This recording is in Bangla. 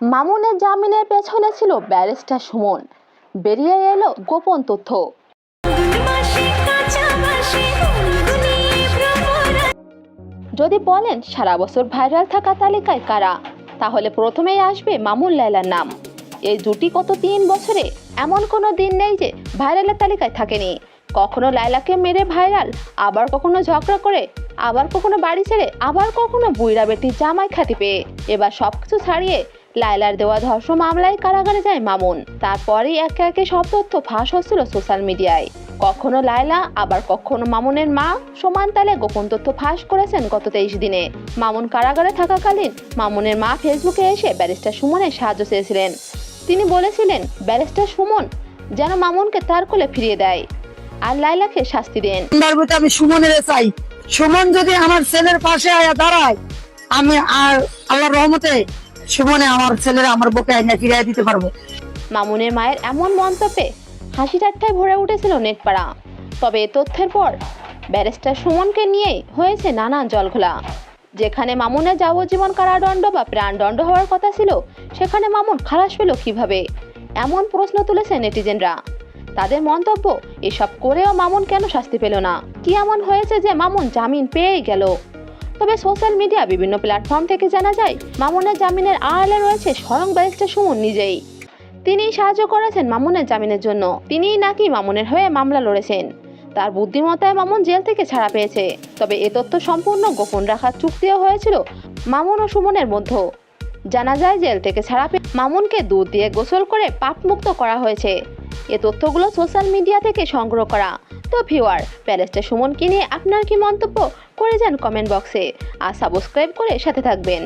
মামুনের জামিনের পেছনে ছিল ব্যারিস্টার সুমন। বেরিয়ে এলো গোপন তথ্য। যদি বলেন সারা বছর ভাইরাল থাকা তালিকায় কারা, তাহলে প্রথমেই আসবে মামুন লাইলার নাম। এই জুটি কত তিন বছরে এমন কোনো দিন নেই যে ভাইরালের তালিকায় থাকেনি। কখনো লাইলাকে মেরে ভাইরাল, আবার কখনো ঝগড়া করে, আবার কখনো বাড়ি ছেড়ে, আবার কখনো বুইরা বেটির জামাই খ্যাতি পেয়ে এবার সবকিছু ছাড়িয়ে লাইলার দেওয়া ধর্ষণ মামলায় কারাগারে যায় মামুন। তারপরেই একে একে সব তথ্য ফাঁস হচ্ছিল সোশ্যাল মিডিয়ায়। কখনো লায়লা, আবার কখনো মামুনের মা সমান তালে গোপন তথ্য ফাঁস করেছেন গত তেইশ দিনে। মামুন কারাগারে থাকাকালীন মামুনের মা ফেসবুকে এসে ব্যারিস্টার সুমনের সাহায্য চেয়েছিলেন। তিনি বলেছিলেন, ব্যারিস্টার সুমন যেন মামুনকে তার কোলে ফিরিয়ে দেয় আর লাইলাকে শাস্তি দেন। আমি সুমনের চাই। সুমন যদি আমার ছেলের পাশে আয়া দাঁড়ায়, আমি আর আল্লাহর রহমতে সুমনে আমার ছেলের আমার বুকে আইনা ফিরিয়ে দিতে পারব। মামুনের মায়ের এমন মন্তব্যে হাসি ঠাট্টায় ভরে উঠেছিল নেটপাড়া। তবে তথ্যের পর ব্যারিস্টার সুমনকে নিয়েই হয়েছে নানান জলঘোলা। যেখানে মামুনের যাবজ্জীবন কারাদণ্ড বা প্রাণদণ্ড হওয়ার কথা ছিল, সেখানে মামুন খালাস পেল কীভাবে? এমন প্রশ্ন তুলেছে নেটিজেনরা। তাদের মন্তব্য, এসব করেও মামুন কেন শাস্তি পেল না? কি এমন হয়েছে যে মামুন জামিন পেয়েই গেল? তবে সোশ্যাল মিডিয়া বিভিন্ন প্ল্যাটফর্ম থেকে জানা যায়, মামুনের জামিনের আড়ালে রয়েছে স্বয়ং ব্যারিস্টার সুমন নিজেই। তিনি সাহায্য করেছেন মামুনের জামিনের জন্য। তিনিই নাকি মামুনের হয়ে মামলা লড়েছেন। তার বুদ্ধিমত্তায় মামুন জেল থেকে ছাড়া পেয়েছে। তবে এ তথ্য সম্পূর্ণ গোপন রাখার চুক্তিও হয়েছিল মামুন ও সুমনের মধ্যে। জানা যায় জেল থেকে ছাড়া পেয়ে মামুনকে দুধ দিয়ে গোসল করে পাপমুক্ত করা হয়েছে। এ তথ্যগুলো সোশ্যাল মিডিয়া থেকে সংগ্রহ করা। তো ভিওয়ার প্যালেসটা সুমনকে নিয়ে আপনার কি মন্তব্য? করে যান কমেন্ট বক্সে। আর সাবস্ক্রাইব করে সাথে থাকবেন।